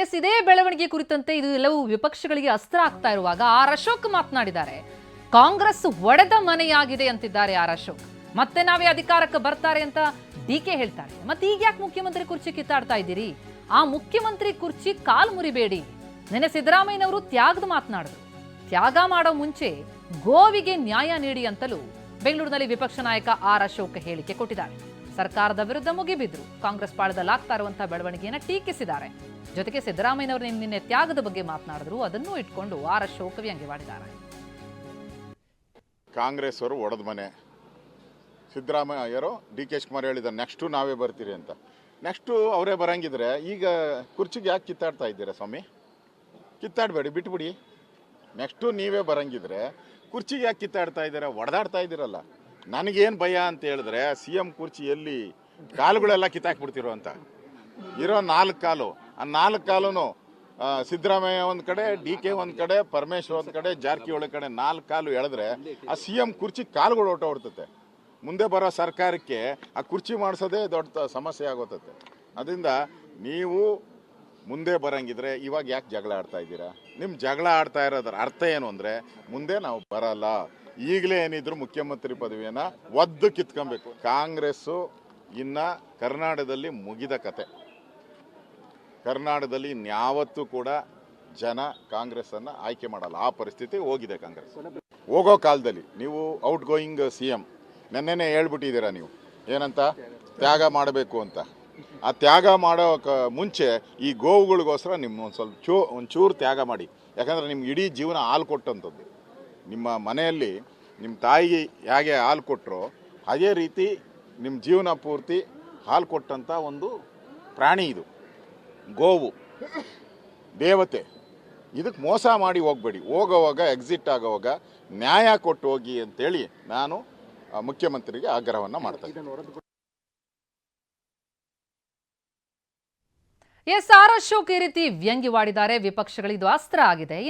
S ಇದೇ ಬೆಳವಣಿಗೆ ಕುರಿತಂತೆ ಇದು ಎಲ್ಲವೂ ವಿಪಕ್ಷಗಳಿಗೆ ಅಸ್ತ್ರ ಆಗ್ತಾ ಇರುವಾಗ ಆರ್ ಅಶೋಕ್ ಮಾತನಾಡಿದ್ದಾರೆ. ಕಾಂಗ್ರೆಸ್ ಒಡೆದ ಮನೆಯಾಗಿದೆ ಅಂತಿದ್ದಾರೆ ಆರ್ ಅಶೋಕ್. ಮತ್ತೆ ನಾವೇ ಅಧಿಕಾರಕ್ಕೆ ಬರ್ತಾರೆ ಅಂತ ಡಿ ಕೆ ಹೇಳ್ತಾರೆ. ಮತ್ತೆ ಈಗ ಯಾಕೆ ಮುಖ್ಯಮಂತ್ರಿ ಕುರ್ಚಿ ಕಿತ್ತಾಡ್ತಾ ಇದ್ದೀರಿ? ಆ ಮುಖ್ಯಮಂತ್ರಿ ಕುರ್ಚಿ ಕಾಲ್ ಮುರಿಬೇಡಿ. ನೆನೆ ಸಿದ್ದರಾಮಯ್ಯನವರು ತ್ಯಾಗದ ಮಾತನಾಡಿದ್ರು. ತ್ಯಾಗ ಮಾಡೋ ಮುಂಚೆ ಗೋವಿಗೆ ನ್ಯಾಯ ನೀಡಿ ಅಂತಲೂ ಬೆಂಗಳೂರಿನಲ್ಲಿ ವಿಪಕ್ಷ ನಾಯಕ ಆರ್ ಅಶೋಕ್ ಹೇಳಿಕೆ ಕೊಟ್ಟಿದ್ದಾರೆ. ಸರ್ಕಾರದ ವಿರುದ್ಧ ಮುಗಿಬಿದ್ರು. ಕಾಂಗ್ರೆಸ್ ಪಾಳದಲ್ಲಾಗ್ತಾ ಇರುವಂತಹ ಬೆಳವಣಿಗೆಯನ್ನು ಟೀಕಿಸಿದ್ದಾರೆ. ಜೊತೆಗೆ ಸಿದ್ದರಾಮಯ್ಯನವರು ನಿನ್ನೆ ತ್ಯಾಗದ ಬಗ್ಗೆ ಮಾತನಾಡಿದ್ರು. ಅದನ್ನು ಇಟ್ಕೊಂಡು ಆರ್ ಅಶೋಕ್ ವ್ಯಂಗ್ಯವಾಡಿದ್ದಾರೆ ಕಾಂಗ್ರೆಸ್ ಅವರು ಒಡೆದ ಮನೆ. ಸಿದ್ದರಾಮಯ್ಯರು, ಡಿ ಕೆ ಶಿವಕುಮಾರ್ ಹೇಳಿದ್ದಾರೆ, ನೆಕ್ಸ್ಟು ನಾವೇ ಬರ್ತೀರಿ ಅಂತ. ನೆಕ್ಸ್ಟು ಅವರೇ ಬರಂಗಿದ್ರೆ ಈಗ ಕುರ್ಚಿಗೆ ಯಾಕೆ ಕಿತ್ತಾಡ್ತಾ ಇದ್ದೀರಾ ಸ್ವಾಮಿ? ಕಿತ್ತಾಡಬೇಡಿ, ಬಿಟ್ಬಿಡಿ. ನೆಕ್ಸ್ಟು ನೀವೇ ಬರಂಗಿದ್ರೆ ಕುರ್ಚಿಗೆ ಯಾಕೆ ಕಿತ್ತಾಡ್ತಾ ಇದ್ದೀರಾ? ಒಡೆದಾಡ್ತಾ ಇದ್ದೀರಲ್ಲ. ನನಗೇನು ಭಯ ಅಂತ ಹೇಳಿದ್ರೆ ಸಿ ಎಂ ಕುರ್ಚಿ ಎಲ್ಲಿ ಕಾಲುಗಳೆಲ್ಲ ಕಿತ್ತಾಕ್ಬಿಡ್ತಿರೋ ಅಂತ ಇರೋ ನಾಲ್ಕು ಕಾಲು. ಆ ನಾಲ್ಕು ಕಾಲು ಸಿದ್ದರಾಮಯ್ಯ ಒಂದು ಕಡೆ, ಡಿ ಕೆ ಒಂದು ಕಡೆ, ಪರಮೇಶ್ವರ್ ಒಂದು ಕಡೆ, ಜಾರಕಿಹೊಳಿ ಕಡೆ ನಾಲ್ಕು ಕಾಲು ಎಳೆದ್ರೆ ಆ ಸಿ ಎಂ ಕುರ್ಚಿ ಕಾಲುಗಳು ಹೊರಟೋಗ್ತತೆ ಮುಂದೆ ಬರೋ ಸರ್ಕಾರಕ್ಕೆ ಆ ಕುರ್ಚಿ ಮಾಡಿಸೋದೇ ದೊಡ್ಡ ಸಮಸ್ಯೆ ಆಗೋತತೆ ಅದರಿಂದ ನೀವು ಮುಂದೆ ಬರಂಗಿದ್ರೆ ಇವಾಗ ಯಾಕೆ ಜಗಳ ಆಡ್ತಾ ಇದ್ದೀರಾ? ನಿಮ್ಮ ಜಗಳ ಆಡ್ತಾ ಇರೋದ್ರ ಅರ್ಥ ಏನು ಅಂದರೆ ಮುಂದೆ ನಾವು ಬರಲ್ಲ. ಈಗಲೇ ಏನಿದ್ರು ಮುಖ್ಯಮಂತ್ರಿ ಪದವಿಯನ್ನು ಒದ್ದು ಕಿತ್ಕೊಬೇಕು. ಕಾಂಗ್ರೆಸ್ಸು ಇನ್ನ ಕರ್ನಾಟಕದಲ್ಲಿ ಮುಗಿದ ಕತೆ. ಕರ್ನಾಟಕದಲ್ಲಿ ಇನ್ಯಾವತ್ತೂ ಕೂಡ ಜನ ಕಾಂಗ್ರೆಸ್ಸನ್ನು ಆಯ್ಕೆ ಮಾಡಲ್ಲ. ಆ ಪರಿಸ್ಥಿತಿ ಹೋಗಿದೆ ಕಾಂಗ್ರೆಸ್. ಹೋಗೋ ಕಾಲದಲ್ಲಿ ನೀವು ಔಟ್ ಗೋಯಿಂಗ್ ಸಿ ಎಂ ನೆನ್ನೆನೇ ಹೇಳ್ಬಿಟ್ಟಿದ್ದೀರಾ ನೀವು. ಏನಂತ? ತ್ಯಾಗ ಮಾಡಬೇಕು ಅಂತ. ಆ ತ್ಯಾಗ ಮಾಡೋ ಮುಂಚೆ ಈ ಗೋವುಗಳಿಗೋಸ್ಕರ ನಿಮ್ಮ ಒಂದು ಸ್ವಲ್ಪ ಚೂ, ಒಂಚೂರು ತ್ಯಾಗ ಮಾಡಿ. ಯಾಕಂದರೆ ನಿಮ್ಗೆ ಇಡೀ ಜೀವನ ಹಾಲು ಕೊಟ್ಟಂಥದ್ದು. ನಿಮ್ಮ ಮನೆಯಲ್ಲಿ ನಿಮ್ಮ ತಾಯಿಗೆ ಹೇಗೆ ಹಾಲು ಕೊಟ್ಟರೋ ಅದೇ ರೀತಿ ನಿಮ್ಮ ಜೀವನ ಪೂರ್ತಿ ಹಾಲು ಕೊಟ್ಟಂಥ ಒಂದು ಪ್ರಾಣಿ ಇದು. ಗೋವು. ದೇವತೆ. ಇದಕ್ಕೆ ಮೋಸ ಮಾಡಿ ಹೋಗಬೇಡಿ. ಹೋಗೋವಾಗ ಎಕ್ಸಿಟ್ ಆಗೋವಾಗ ನ್ಯಾಯ ಕೊಟ್ಟು ಹೋಗಿ ಅಂತೇಳಿ ನಾನು ಮುಖ್ಯಮಂತ್ರಿಗೆ ಆಗ್ರಹವನ್ನು ಮಾಡ್ತೇನೆ ಎಸ್, ಆರ್ ಅಶೋಕ್ ಈ ರೀತಿ ವ್ಯಂಗ್ಯವಾಡಿದ್ದಾರೆ. ವಿಪಕ್ಷಗಳಿದು ಅಸ್ತ್ರ ಆಗಿದೆ.